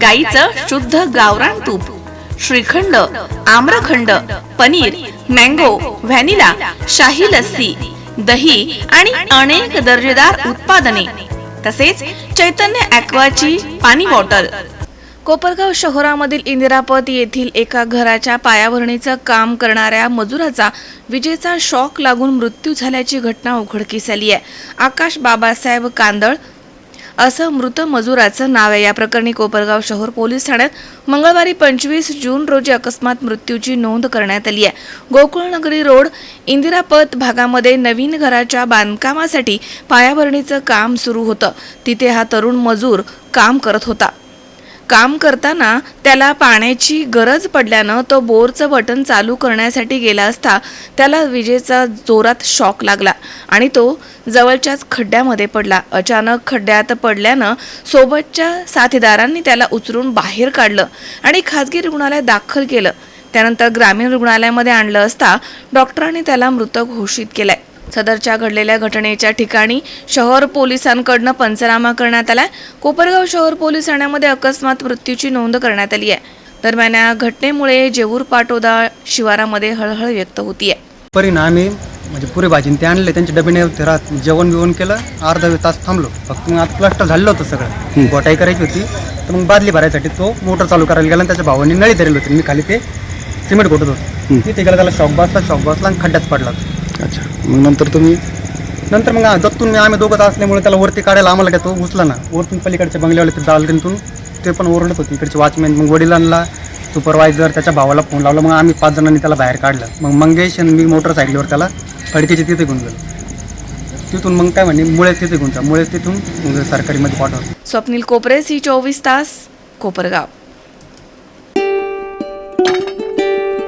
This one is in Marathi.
गाईचं शुद्ध गावरान तूप श्रीखंड आम्रखंड पनीर मँगो व्हॅनिला शाही लस्सी दही आणि अनेक दर्जेदार उत्पादने तसेच चैतन्य ॲक्वाची पाणी बॉटल. कोपरगाव शहरामधील इंदिरापत येथील एका घराच्या पायाभरणीचं काम करणाऱ्या मजुराचा विजेचा शॉक लागून मृत्यू झाल्याची घटना उघडकीस आली आहे. आकाश बाबासाहेब कांदळ असं मृत मजुराचं नाव आहे. या प्रकरणी कोपरगाव शहर पोलीस ठाण्यात मंगळवारी पंचवीस जून रोजी अकस्मात मृत्यूची नोंद करण्यात आली आहे. गोकुळनगरी रोड इंदिरापत भागामध्ये नवीन घराच्या बांधकामासाठी पायाभरणीचं काम सुरू होतं. तिथे हा तरुण मजूर काम करत होता. काम करताना त्याला पाण्याची गरज पडल्यानं तो बोरचं बटन चालू करण्यासाठी गेला असता त्याला विजेचा जोरात शॉक लागला आणि तो जवळच्याच खड्ड्यामध्ये पडला. अचानक खड्ड्यात पडल्यानं सोबतच्या साथीदारांनी त्याला उचलून बाहेर काढलं आणि खाजगी रुग्णालयात दाखल केलं. त्यानंतर ग्रामीण रुग्णालयामध्ये आणलं असता डॉक्टरांनी त्याला मृत घोषित केलाय. सदरच्या घडलेल्या घटनेच्या ठिकाणी शहर पोलिसांकडनं पंचनामा करण्यात आलाय. कोपरगाव शहर पोलीस ठाण्यामध्ये अकस्मात मृत्यूची नोंद करण्यात आली आहे. दरम्यान या घटनेमुळे जेऊर पाटोदा शिवारामध्ये हळहळ व्यक्त होतीये. परिणामी म्हणजे पुरे भाजीन ते आणले त्यांचे डबे नाही होते राहत जेवण बिवण केलं अर्धा तास थांबलो. फक्त मग आता प्लास्टर झालेलं होतं सगळं. गोटाई करायची होती. तर मग बादली भरायसाठी तो मोटर चालू करायला गेला आणि त्याच्या भावाने नळी धरली होती. मी खाली ते सिमेंट घोटत होतो. तिथे गेला त्याला शॉक बसला शॉक बसला आणि खड्ड्यात पडला. अच्छा. मग नंतर तुम्ही? नंतर मग दत्तून मी आम्ही दोघं असल्यामुळे त्याला वरती काढायला आम्हाला काय तो उचला ना. वरतून पलीकडच्या बंगल्यावाले ते दालगणतून ते पण ओरडत होते. इकडचे वॉचमॅन मग वडिलांना सुपरवायझर त्याच्या भावाला फोन लावला. मग आम्ही पाच जणांनी त्याला बाहेर काढलं. मग मंगेश आणि मी मोटरसायकलीवर त्याला फडकेचे तिथे घेऊन गेलो. तिथून मग काय म्हणे मुळे तिथे घेऊन जा. मुळे तिथून मग सरकारीमध्ये पाठवलं. स्वप्नील कोपरे सी चोवीस तास कोपरगाव.